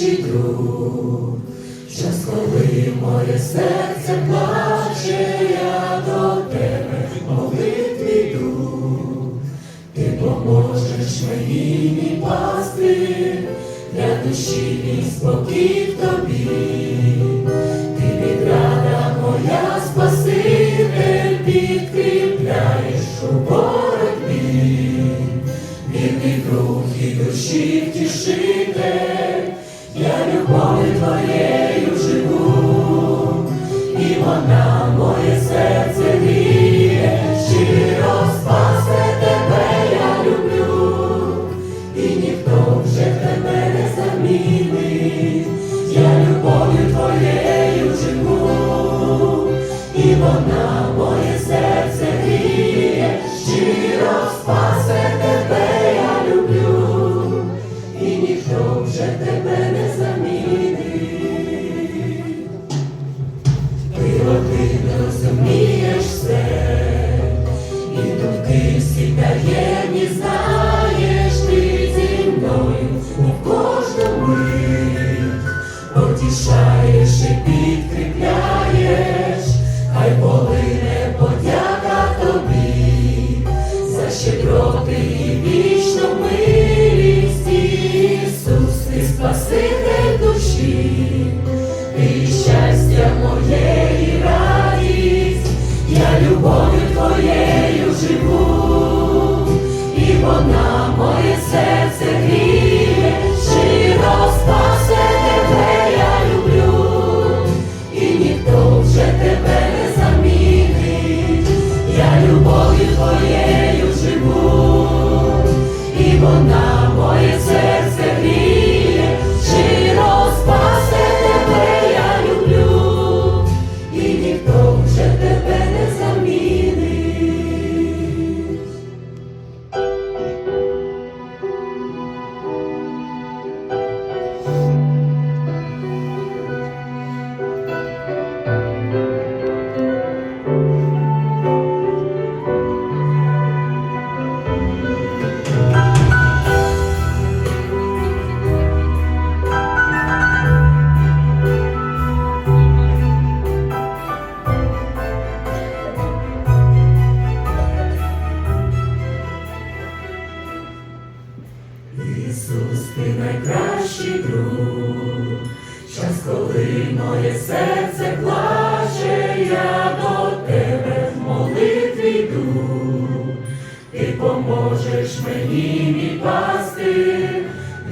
чи друг, час, коли моє серце плаче, я до тебе молитві йду, ти поможеш мені мій пасти, для душі мій спокій в тобі, ти відрада моя спаситель, підкріпляєш у боротьбі, вірний друг і душі втішитель я любов'ю твоєю живу, і вона моє серце. не кожному.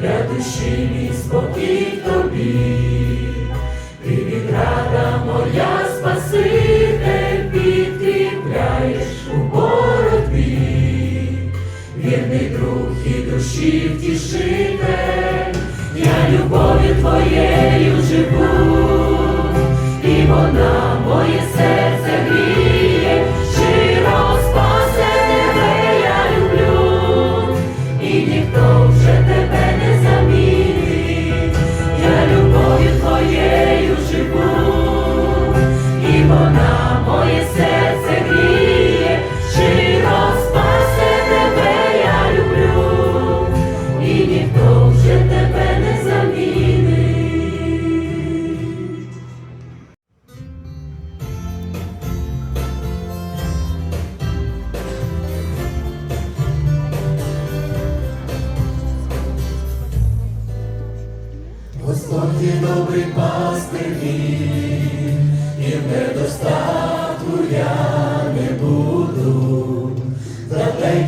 для душі мій спокій тобі, ти відрада моя спаситель, підкріпляєш у боротьбі, вірний друг і душі втішитель, я любові твоєю живу, і вона моє серце гріє.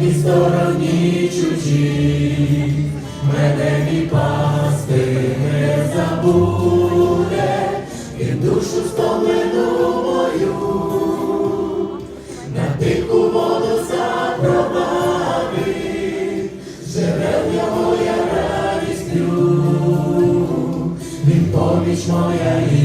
І стороні чужі, мене мій пасти не забуде, і душу стомлену мою, на тиху воду запровадив, живе в нього я радість, він поміч моя.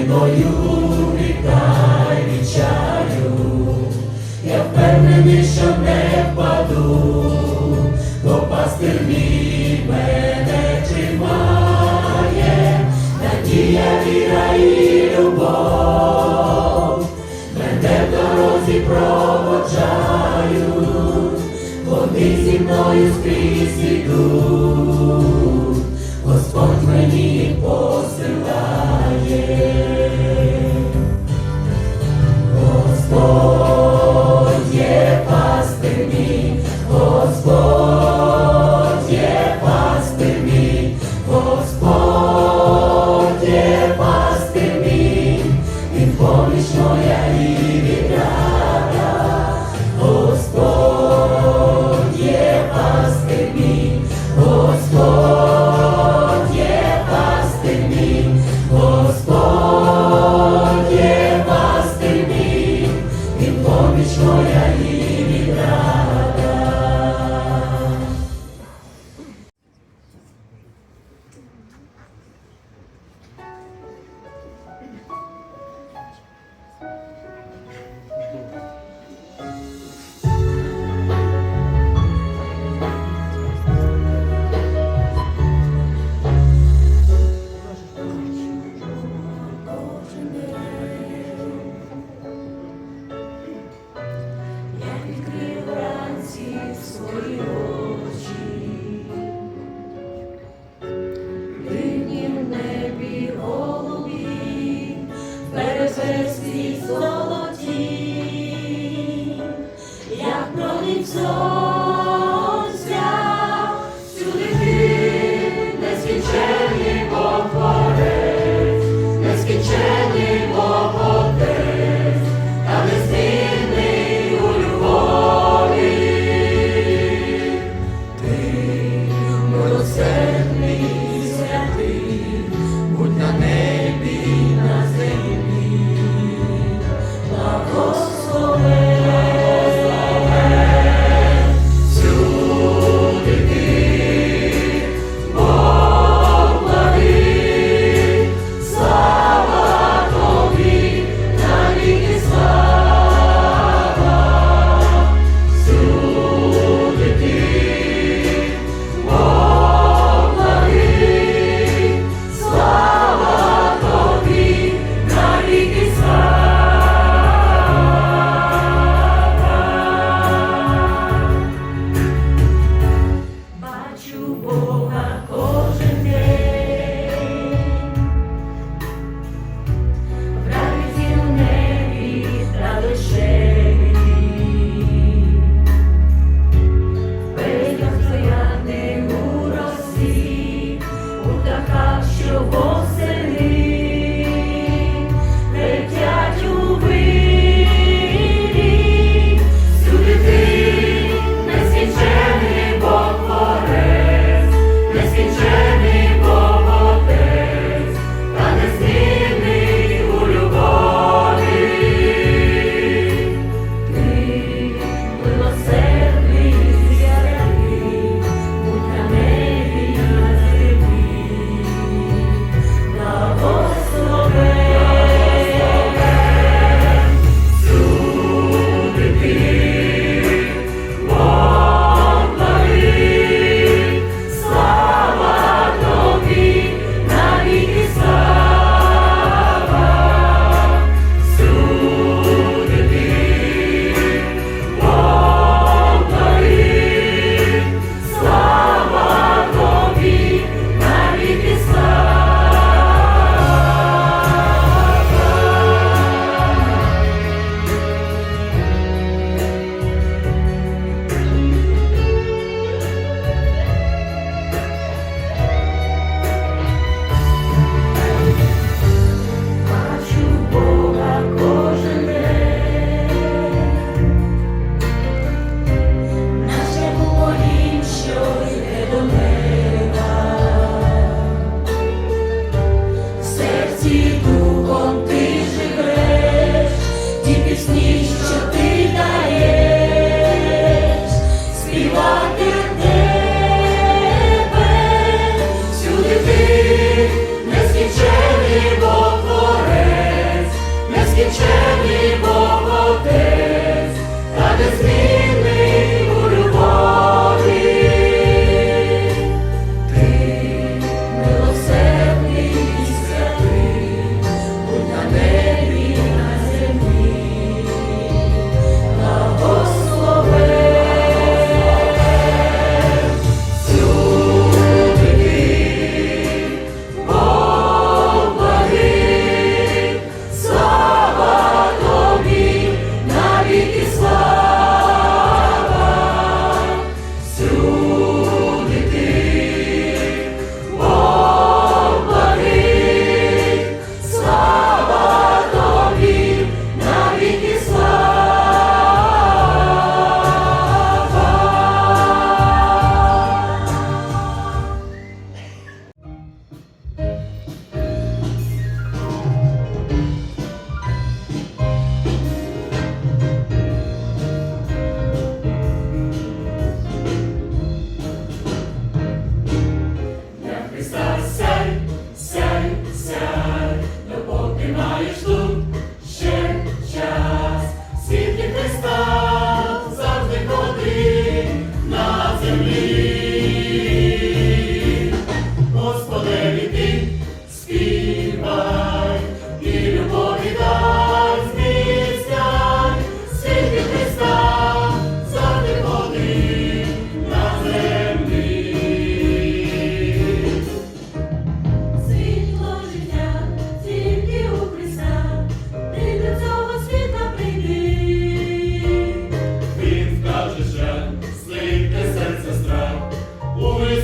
Яниною вітай вічаю, я впевнений, що не впаду, бо пастир мій мене тримає, надія віра і любов, мене в дорозі проводжають, вони зі мною скрізь.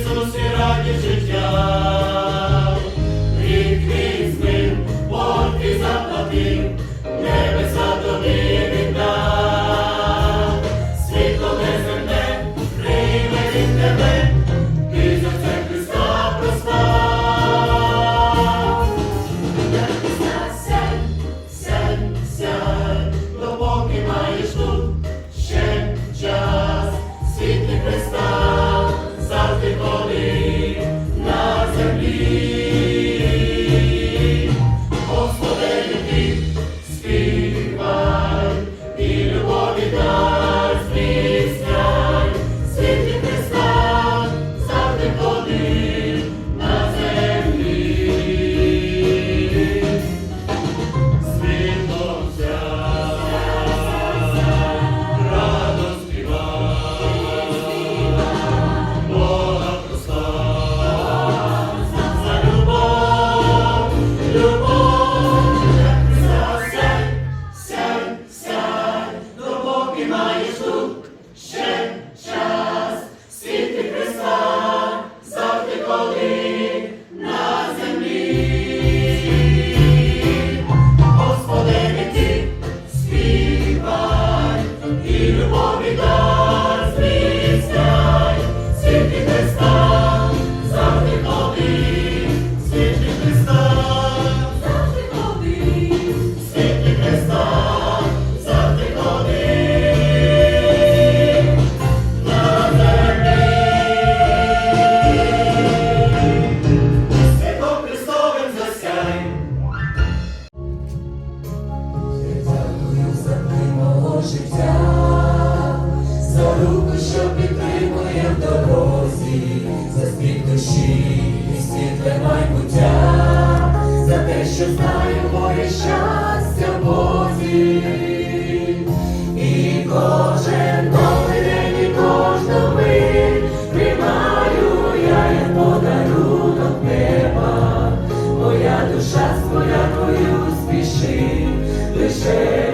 Ісусі, раді життя. Немає душа з подякою спішить лише